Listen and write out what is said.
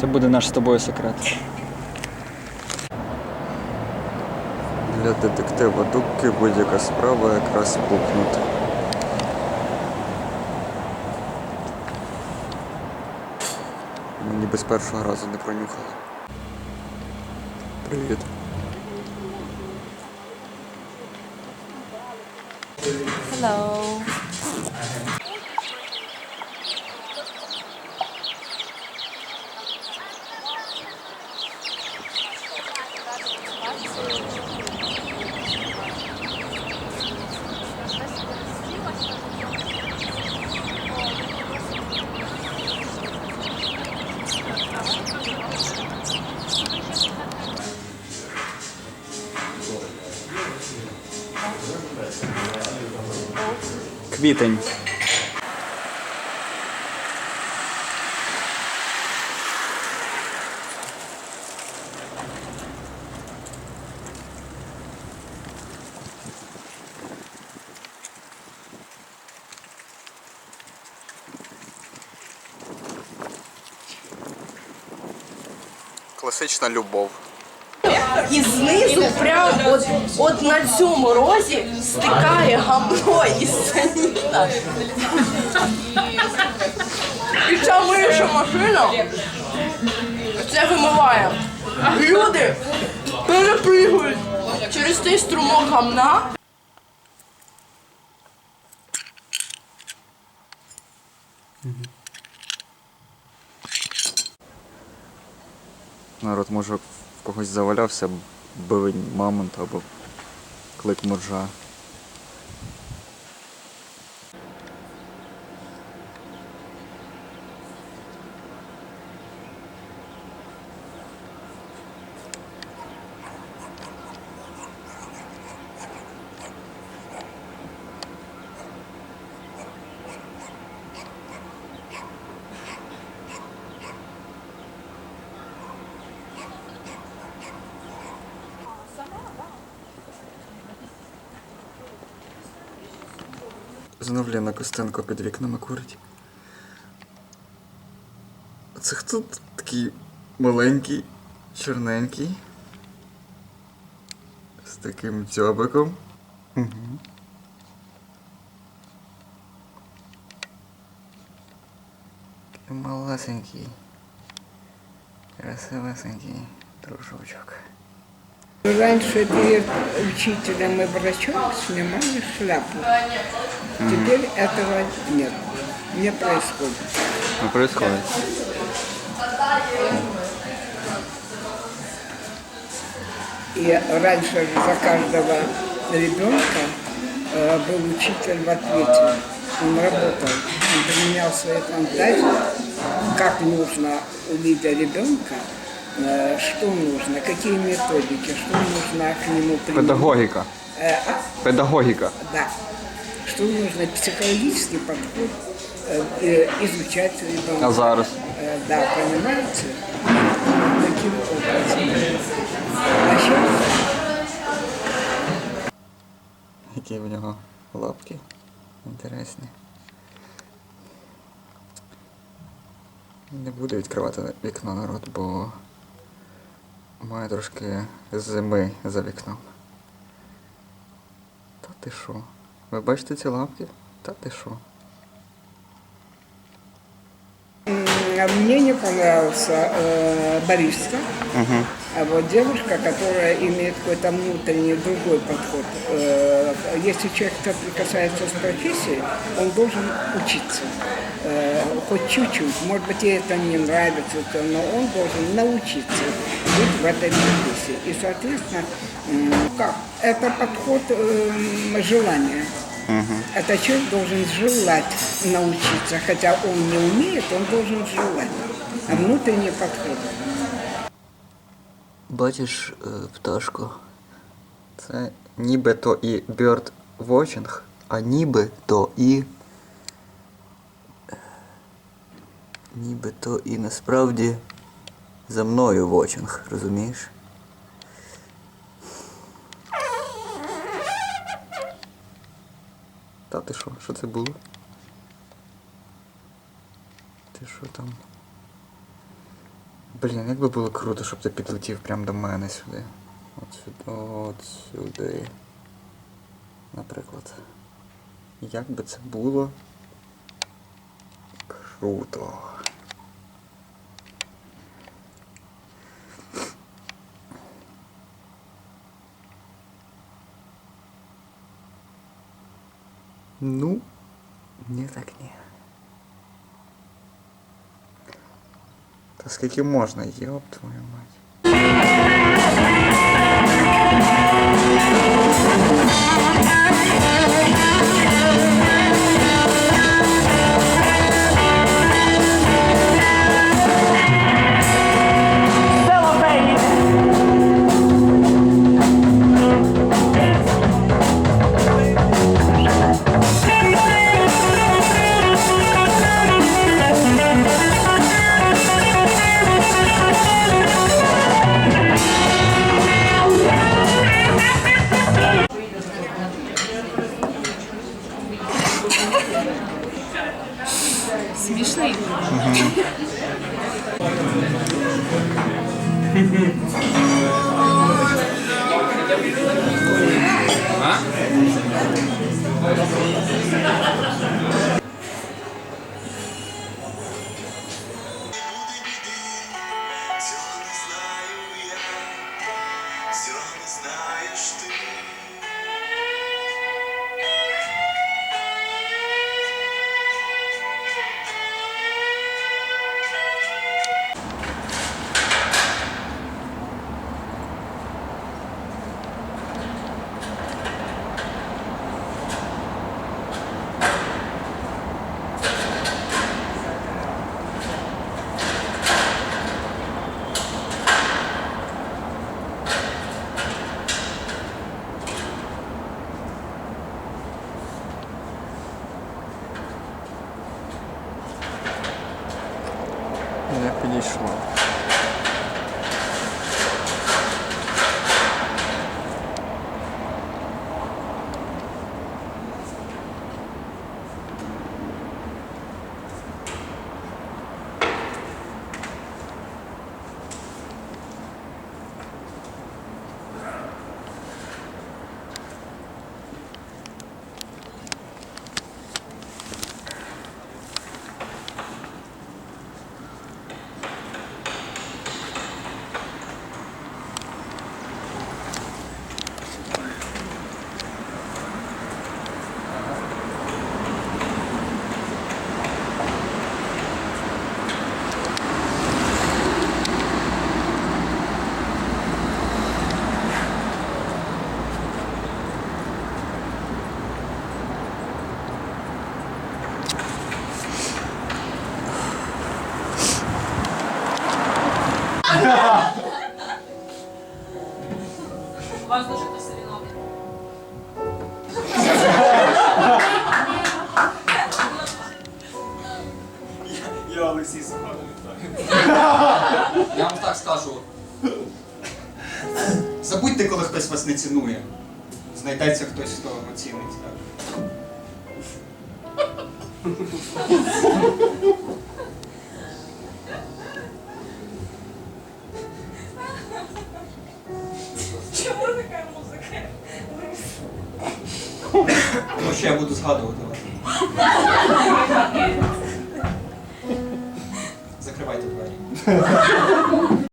Це буде наш з тобою секрет. Для детектива Дубки будь-яка справа якраз пукнути. Ніби з першого разу не пронюхали. Привіт. Hello. Квітень. Класична любов. І знизу, прямо от, от на цьому розі, стикає гамно із саніта. І ця миюча машина це вимиває. Люди перепригують через цей струмок гамна. Народ може когось завалявся бивень мамонт або клик моржа. Знов Лена Костенко під вікнами курить. Це хто такий маленький, чорненький? З таким дзьобиком. Угу. Малесенький. Красивесенький дружочок. Раньше перед учителем и врачом снимали шляпу. Теперь этого нет. Не происходит. Ну, происходит. И раньше за каждого ребенка э, был учитель в ответе. Он работал, он применял свои фантазии, как нужно увидеть ребенка, что нужно, какие методики, что нужно к нему применить. Педагогіка. Э, а? Педагогіка. Да. Что нужно психологический подход э, э, изучать ребенка. А зараз? Э, да, понимаете? Таким образом. А сейчас Які в нього лапки інтересні. Не буду відкривати вікно народ, бо має трошки зими за вікном. Та ти що? Ви бачите ці лапки? Та ти що? м, мне не понравился э, бариста, а вот девушка, которая имеет какой-то внутренний другой подход. Э, если человек соприкасается с профессией, он должен учиться. Э, хоть чуть-чуть. Может быть, ей это не нравится, то- но он должен научиться быть в этой профессии. И, соответственно, м, как? Это подход эм, желания. Это человек должен желать научиться, хотя он не умеет, он должен желать. А внутренний подход. Бачиш, е, пташко, це ніби то і bird watching, а ніби то і. Ніби то і насправді за мною watching, розумієш? Та ти що? Що це було? Ти що там? Блін, як би було круто, щоб ти підлетів прямо до мене сюди. От сюди, от сюди. Наприклад. Як би це було круто. Ну, ні так ні. Та скільки можна, йоп твою мать. Смішний. Цього Олексій Суханов. Я вам так скажу. Забудьте, коли хтось вас не цінує. Знайдеться хтось, хто оцінить. Так. Чому така музика? Ну, ще я буду згадувати вас. ハハハハ!